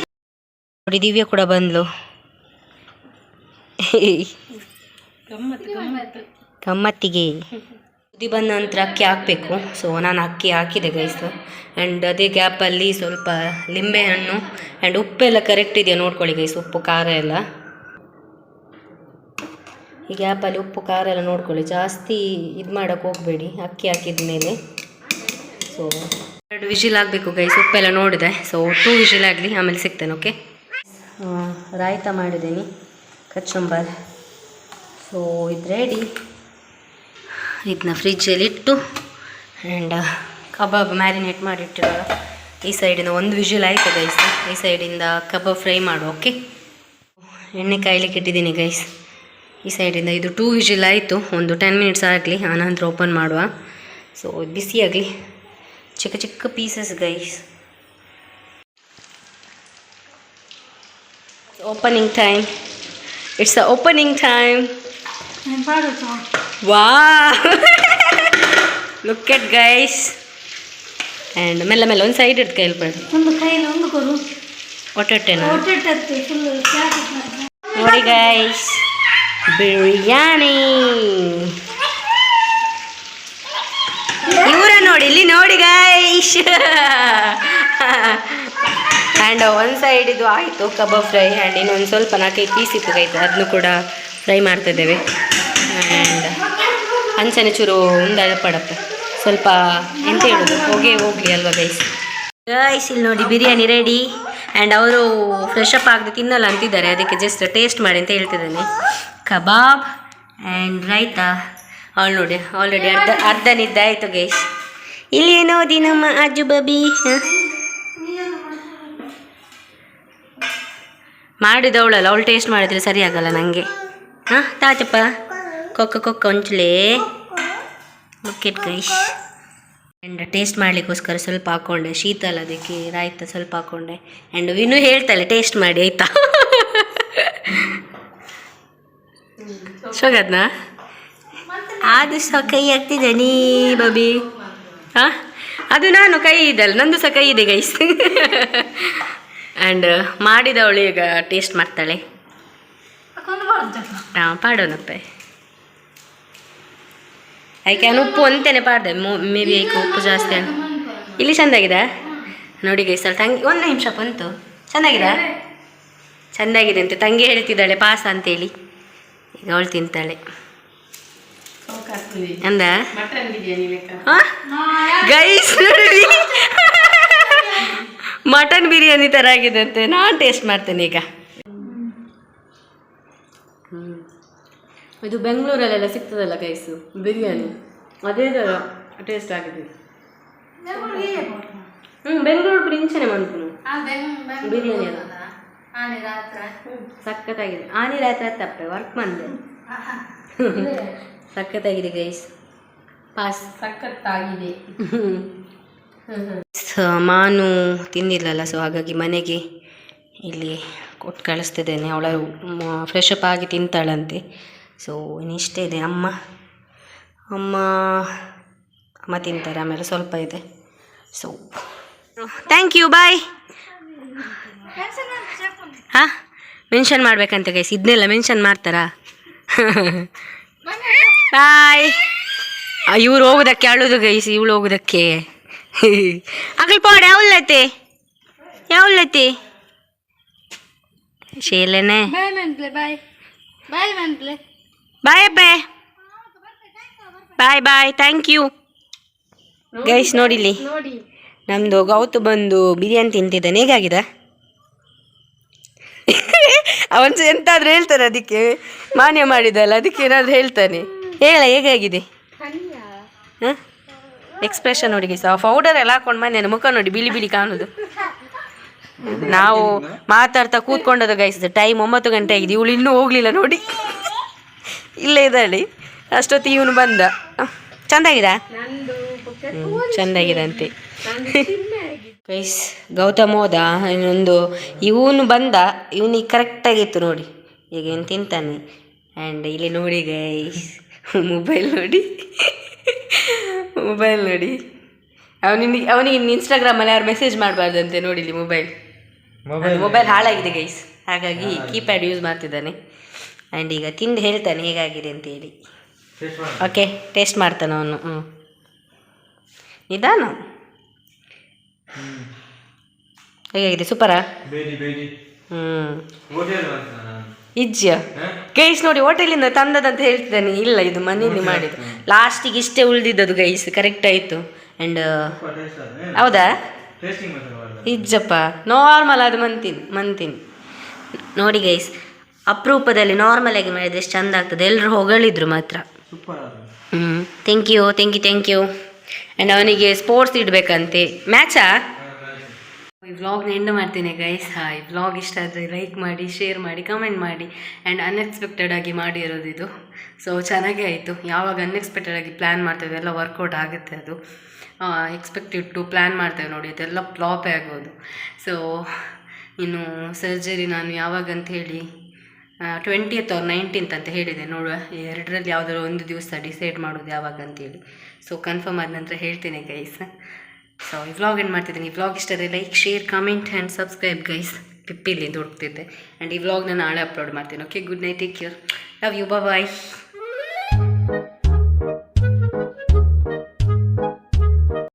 ನೋಡಿ ದಿವ್ಯ ಕೂಡ ಬಂದ್ಲು. ಗಮ್ಮತ್ತಿಗೆ. ಕುದಿ ಬಂದ ನಂತರ ಅಕ್ಕಿ ಹಾಕಬೇಕು. ಸೊ ನಾನು ಅಕ್ಕಿ ಹಾಕಿದೆ ಗೈಸು ಆ್ಯಂಡ್ ಅದೇ ಗ್ಯಾಪಲ್ಲಿ ಸ್ವಲ್ಪ ಲಿಂಬೆ ಹಣ್ಣು ಆ್ಯಂಡ್ ಉಪ್ಪೆಲ್ಲ ಕರೆಕ್ಟ್ ಇದೆಯಾ ನೋಡ್ಕೊಳ್ಳಿ ಗೈಸ್ ಉಪ್ಪು, ಖಾರ ಎಲ್ಲ. ಈ ಗ್ಯಾಪಲ್ಲಿ ಉಪ್ಪು, ಖಾರ ಎಲ್ಲ ನೋಡ್ಕೊಳ್ಳಿ. ಜಾಸ್ತಿ ಇದು ಮಾಡೋಕ್ಕೆ ಹೋಗಬೇಡಿ, ಅಕ್ಕಿ ಹಾಕಿದ ಮೇಲೆ. ಸೊ ಎರಡು ವಿಷಿಲ್ ಆಗಬೇಕು ಗೈಸ್ ಉಪ್ಪೆಲ್ಲ ನೋಡಿದೆ. ಸೊ ಟೂ ವಿಷಿಲ್ ಆಗಲಿ, ಆಮೇಲೆ ಸಿಗ್ತೇನೆ ಓಕೆ ರಾಯ್ತ ಮಾಡಿದ್ದೀನಿ. ಕಚ್ಚಂಬರ್. ಸೊ ಇದು ರೆಡಿ ಇದನ್ನ ಫ್ರಿಜ್ಜಲ್ಲಿಟ್ಟು ಆ್ಯಂಡ್ ಕಬಾಬ್ ಮ್ಯಾರಿನೇಟ್ ಮಾಡಿಟ್ಟಿರೋಲ್ಲ ಈ ಸೈಡಿಂದ ಒಂದು ವಿಷಲ್ ಆಯಿತು ಗೈಸ್ ಈ ಸೈಡಿಂದ ಕಬಾಬ್ ಫ್ರೈ ಮಾಡು ಓಕೆ ಎಣ್ಣೆ ಕಾಯ್ಲಿಕ್ಕೆ ಇಟ್ಟಿದ್ದೀನಿ ಗೈಸ್ ಈ ಸೈಡಿಂದ ಇದು ಟೂ ವಿಷಲ್ ಆಯಿತು. ಒಂದು ಟೆನ್ ಮಿನಿಟ್ಸ್ ಆಗಲಿ ಆನಂತರ ಓಪನ್ ಮಾಡುವ. ಸೊ ಬಿಸಿ ಆಗಲಿ. ಚಿಕ್ಕ ಚಿಕ್ಕ pieces guys opening time it's a opening time wow look at guys and ಮೆಲ್ಲ ಮೆಲ್ಲ ಒಂದು ಸೈಡ್ ಇಟ್ಟು ಕೈಲಿ ಬೇಡ ಒಂದು ಕೈಯಲ್ಲಿ ಒಂದು ಕೊಡು. ಒಟ್ಟೊಟ್ಟೆನ? ನೋಡಿ ಗೈಸ್ ಬಿರಿಯಾನಿ ಇವರ ನೋಡಿ ಇಲ್ಲಿ ನೋಡಿ ಗೈಸ್ ಆ್ಯಂಡ್ ಒಂದು ಸೈಡ್ ಇದು ಆಯಿತು ಕಬಾಬ್ ಫ್ರೈ. ಆ್ಯಂಡ್ ಇನ್ನೊಂದು ಸ್ವಲ್ಪ ನಾಲ್ಕೈದು ಪೀಸ್ ಇತ್ತು ಗೈಸ್ ಅದನ್ನು ಕೂಡ ಫ್ರೈ ಮಾಡ್ತಿದ್ದೇವೆ ಆ್ಯಂಡ್ ಅಂಚನೆ ಚೂರು ಉಂದಾದ ಪಡಪ್ಪ. ಸ್ವಲ್ಪ ಎಂತ ಹೇಳೋದು? ಹೋಗೇ, ಹೋಗಲಿ ಅಲ್ವಾ ಗೈಸ್ ಗೈಸ್ ಇಲ್ಲಿ ನೋಡಿ ಬಿರಿಯಾನಿ ರೆಡಿ ಆ್ಯಂಡ್ ಅವರು ಫ್ರೆಶ್ ಅಪ್ ಆಗದೆ ತಿನ್ನಲ್ಲ ಅಂತಿದ್ದಾರೆ. ಅದಕ್ಕೆ ಜಸ್ಟ್ ಟೇಸ್ಟ್ ಮಾಡಿ ಅಂತ ಹೇಳ್ತಿದ್ದಾನೆ. ಕಬಾಬ್ ಆ್ಯಂಡ್ ರೈತ ಅವಳು ನೋಡಿ ಆಲ್ರೆಡಿ ಅರ್ಧ ಅರ್ಧನಿದ್ದಾಯಿತು ಗೈಸ್ ಇಲ್ಲಿ ಏನೋ ನಮ್ಮ ಅಜ್ಜು ಬಬಿ? ಮಾಡಿದವಳಲ್ಲ, ಅವಳು ಟೇಸ್ಟ್ ಮಾಡಿದ್ರೆ ಸರಿ ಆಗಲ್ಲ ನನಗೆ ಹಾಂ ತಾಚಪ್ಪ ಕೊಕ್ಕ ಕೊಕ್ಕ ಒಂಚಲೇ ಗೈಸ್ ಆ್ಯಂಡ್ ಟೇಸ್ಟ್ ಮಾಡಲಿಕ್ಕೋಸ್ಕರ ಸ್ವಲ್ಪ ಹಾಕ್ಕೊಂಡೆ ಶೀತಲ ಅದಕ್ಕೆ ರಾಯ್ತ ಸ್ವಲ್ಪ ಹಾಕೊಂಡೆ. ಆ್ಯಂಡ್ ಇನ್ನೂ ಹೇಳ್ತಾಳೆ ಟೇಸ್ಟ್ ಮಾಡಿ ಆಯ್ತಾ? ಶೋಗದ್ನಾ? ಅದು ಸಹ ಕೈ ಆಗ್ತಿದೆ ನೀ ಬಬಿ. ಹಾಂ ಅದು ನಾನು ಕೈ ಇದಲ್ಲ ನಂದು ಸಹ ಕೈ ಇದೆ ಗೈಸ್ ಆ್ಯಂಡ್ ಮಾಡಿದವಳು ಈಗ ಟೇಸ್ಟ್ ಮಾಡ್ತಾಳೆ. ಹಾಂ ಪಾಡೋನಪ್ಪ ಆಯ್ಕೆ ಅವನು ಉಪ್ಪು ಅಂತೇನೆ ಪಾಡ್ದೆ. ಮೇ ಬಿ ಆಯ್ಕೆ ಉಪ್ಪು ಜಾಸ್ತಿ ಇಲ್ಲಿ ಚೆಂದಾಗಿದೆ? ನೋಡಿ ಗೈಸ್ ಅಲ್ಲಿ ತಂಗಿ, ಒಂದು ನಿಮಿಷ ಬಂತು ಚೆನ್ನಾಗಿದೆ ಚೆಂದಾಗಿದೆ ಅಂತ ತಂಗಿ ಹೇಳ್ತಿದ್ದಾಳೆ, ಪಾಸ ಅಂತೇಳಿ. ಈಗ ಅವಳು ತಿಂತಾಳೆ. ಅಂದ? ಗೈಸ್ ನೋಡಿ. (laughs) ಮಟನ್ ಬಿರಿಯಾನಿ ಥರ ಆಗಿದೆ ಅಂತೆ ನಾನು ಟೇಸ್ಟ್ ಮಾಡ್ತೇನೆ ಈಗ. ಇದು ಬೆಂಗಳೂರಲ್ಲೆಲ್ಲ ಸಿಗ್ತದಲ್ಲ ಗೈಸು ಬಿರಿಯಾನಿ. ಅದೇ ಥರ ಟೇಸ್ಟ್ ಆಗಿದೆ. ಹ್ಞೂ ಬೆಂಗಳೂರು ಪ್ರಿಂಚನೆ ಮಾಡ್ತೀನಿ ಬಿರಿಯಾನಿ ಅಲ್ಲ. ಸಖತ್ತಾಗಿದೆ. ಆನಿ ರಾತ್ರ ತಪ್ಪೆ ವರ್ಕ್ ಬಂದೆ. (laughs) ಸಖತ್ತಾಗಿದೆ ಗೈಸ್ ಪಾಸ್ ಸಖತ್ತಾಗಿದೆ. (laughs) ಸೊ ಮಾನು ತಿಂದಿಲ್ಲಲ್ಲ ಸೊ ಹಾಗಾಗಿ ಮನೆಗೆ ಇಲ್ಲಿ ಕೊಟ್ಟು ಕಳಿಸ್ತಿದ್ದೇನೆ. ಅವಳ ಫ್ರೆಶ್ ಅಪ್ ಆಗಿ ತಿಂತಾಳಂತೆ. ಸೊ ಇನ್ನಿಷ್ಟೇ ಇದೆ. ಅಮ್ಮ ಅಮ್ಮ ಅಮ್ಮ ತಿಂತಾರೆ, ಆಮೇಲೆ ಸ್ವಲ್ಪ ಇದೆ. ಸೊ ಥ್ಯಾಂಕ್ ಯು ಬಾಯ್ ಹಾಂ? ಮೆನ್ಷನ್ ಮಾಡ್ಬೇಕಂತ ಗೈಸ್ ಇದನ್ನೆಲ್ಲ ಮೆನ್ಷನ್ ಮಾಡ್ತಾರಾ? ಬಾಯ್ ಇವ್ರು ಹೋಗೋದಕ್ಕೆ ಅಳೋದು ಗೈಸ್ ಇವಳು ಹೋಗೋದಕ್ಕೆ. ಅಕಲ್ ಪಾಡ್ ಯಾವಲ್ಲೈತೆ ಯಾವಲ್ಲೈತೆ ಶೇಲನೆ. Bye bye bye bye Abbey bye bye thank you guys ನೋಡಿಲಿ ನೋಡಿ ನಮ್ಮದು ಗೌತು ಬಂದು ಬಿರಿಯಾನಿ ತಿಂತಿದ್ದಾನೆ. ಹೇಗಾಗಿದೆ? (laughs) ಅವನು ಎಂತಾದ್ರೂ ಹೇಳ್ತಾನೆ ಅದಕ್ಕೆ. ಮಾನ್ಯ ಮಾಡಿದಲ್ಲ ಅದಕ್ಕೆ ಏನಾದ್ರು ಹೇಳ್ತಾನೆ. ಹೇಳ ಹೇಗಾಗಿದೆ? ಹಾಂ? ಎಕ್ಸ್ಪ್ರೆಷನ್ ನೋಡಿ ಸಹ ಆ ಪೌಡರ್ ಎಲ್ಲ ಹಾಕೊಂಡು ಮನೆ ಮುಖ ನೋಡಿ ಬಿಳಿ ಬಿಳಿ ಕಾಣುದು. (laughs) ನಾವು ಮಾತಾಡ್ತಾ ಕೂತ್ಕೊಂಡದ ಗೈಸ್ ಟೈಮ್ ಒಂಬತ್ತು ಗಂಟೆ ಆಗಿದೆ. ಇವಳು ಇನ್ನೂ ಹೋಗ್ಲಿಲ್ಲ ನೋಡಿ. ಇಲ್ಲೇ ಇದ್ದಾಳೆ ಅಷ್ಟೊತ್ತಿ ಇವನು ಬಂದ. ಚಂದಾಗಿದ? ಚೆಂದಾಗಿದಂತೆ ಅಂತೆ. ಗೈಸ್ ಗೌತಮ್ ಹೋದ. ಇನ್ನೊಂದು ಇವನು ಬಂದ. ಇವನಿಗೆ ಕರೆಕ್ಟಾಗಿತ್ತು ನೋಡಿ. ಈಗ ಏನು ತಿಂತಾನೆ. ಆ್ಯಂಡ್ ಇಲ್ಲಿ ನೋಡಿ ಗೈಸ್ ಮೊಬೈಲ್ ನೋಡಿ. ಮೊಬೈಲ್ ನೋಡಿ. ಅವನಿಗೆ ಅವನಿಗೆ ಇನ್ನು ಇನ್ಸ್ಟಾಗ್ರಾಮಲ್ಲಿ ಯಾರು ಮೆಸೇಜ್ ಮಾಡಬಾರ್ದಂತೆ ನೋಡಿ ಇಲ್ಲಿ ಮೊಬೈಲ್ ಮೊಬೈಲ್ ಹಾಳಾಗಿದೆ ಗೈಸ್. ಹಾಗಾಗಿ ಕೀಪ್ಯಾಡ್ ಯೂಸ್ ಮಾಡ್ತಿದ್ದಾನೆ. ಆ್ಯಂಡ್ ಈಗ ತಿಂದು ಹೇಳ್ತಾನೆ ಹೇಗಾಗಿದೆ ಅಂತೇಳಿ. ಓಕೆ ಟೇಸ್ಟ್ ಮಾಡ್ತಾನೆ ಅವನು ಹ್ಞೂ ನಿಧಾನ. ಹೇಗಾಗಿದೆ ಸೂಪರಾ? ಹ್ಞೂ ಇಜ್ಜ. ಗೈಸ್ ನೋಡಿ ಹೋಟೆಲಿಂದ ತಂದದಂತ ಹೇಳ್ತಿದ್ದಾನೆ. ಇಲ್ಲ ಇದು ಮನೆಯಲ್ಲಿ ಮಾಡಿದ್ದು. ಲಾಸ್ಟಿಗೆ ಇಷ್ಟೇ ಉಳಿದಿದ್ದದು ಗೈಸ್ ಕರೆಕ್ಟ್ ಆಯಿತು. ಆ್ಯಂಡ್ ಹೌದಾ? ಇಜ್ಜಪ್ಪ ನಾರ್ಮಲ್ ಅದು ಮಂತೀನಿ ಮಂತೀನಿ. ನೋಡಿ ಗೈಸ್ ಅಪರೂಪದಲ್ಲಿ ನಾರ್ಮಲ್ ಆಗಿ ಮಾಡಿದ್ರೆ ಎಷ್ಟು ಚಂದ ಆಗ್ತದೆ. ಎಲ್ಲರೂ ಹೊಗಳಿದ್ರು ಮಾತ್ರ. ಹ್ಞೂ thank you thank you thank you and ಅವನಿಗೆ ಸ್ಪೋರ್ಟ್ಸ್ ಇಡಬೇಕಂತೆ. ಮ್ಯಾಚಾ ಈ ವ್ಲಾಗ್ನ ಎಂಡ್ ಮಾಡ್ತೀನಿ ಗೈಸ್ ಈ ವ್ಲಾಗ್ ಇಷ್ಟ ಆದರೆ ಲೈಕ್ ಮಾಡಿ ಶೇರ್ ಮಾಡಿ ಕಮೆಂಟ್ ಮಾಡಿ. ಆ್ಯಂಡ್ ಅನ್ಎಕ್ಸ್ಪೆಕ್ಟೆಡ್ ಆಗಿ ಮಾಡಿರೋದು ಇದು. ಸೊ ಚೆನ್ನಾಗೇ ಆಯಿತು. ಯಾವಾಗ ಅನ್ಎಕ್ಸ್ಪೆಕ್ಟೆಡ್ ಆಗಿ ಪ್ಲ್ಯಾನ್ ಮಾಡ್ತೇವೆ ಎಲ್ಲ ವರ್ಕೌಟ್ ಆಗುತ್ತೆ ಅದು. ಎಕ್ಸ್ಪೆಕ್ಟೆಡ್ ಟು ಪ್ಲ್ಯಾನ್ ಮಾಡ್ತೇವೆ ನೋಡಿ ಅದೆಲ್ಲ ಫ್ಲಾಪೇ ಆಗೋದು. ಸೊ ಇನ್ನು ಸರ್ಜರಿ ನಾನು ಯಾವಾಗ ಅಂತ ಹೇಳಿ ಟ್ವೆಂಟಿಯತ್ ಅವ್ರು ನೈನ್ಟೀನ್ತ್ ಅಂತ ಹೇಳಿದೆ, ನೋಡುವ. ಎರಡರಲ್ಲಿ ಯಾವುದಾದ್ರು ಒಂದು ದಿವಸ ಡಿಸೈಡ್ ಮಾಡೋದು ಯಾವಾಗ ಅಂತೇಳಿ. ಸೊ ಕನ್ಫರ್ಮ್ ಆದ ನಂತರ ಹೇಳ್ತೇನೆ ಗೈಸ್ ಸೊ ಈ ವ್ಲಾಗ್ ಏನು ಮಾಡ್ತಿದ್ದೀನಿ? ಈ ವ್ಲಾಗ್ ಇಷ್ಟ like share comment and subscribe guys ಪಿಪ್ಪಿಲಿ ಹುಡುಕ್ತಿದ್ದೆ. ಆ್ಯಂಡ್ ಈ ವ್ಲಾಗ್ನ ನಾಳೆ ಅಪ್ಲೋಡ್ ಮಾಡ್ತೀನಿ okay good night take care love you bye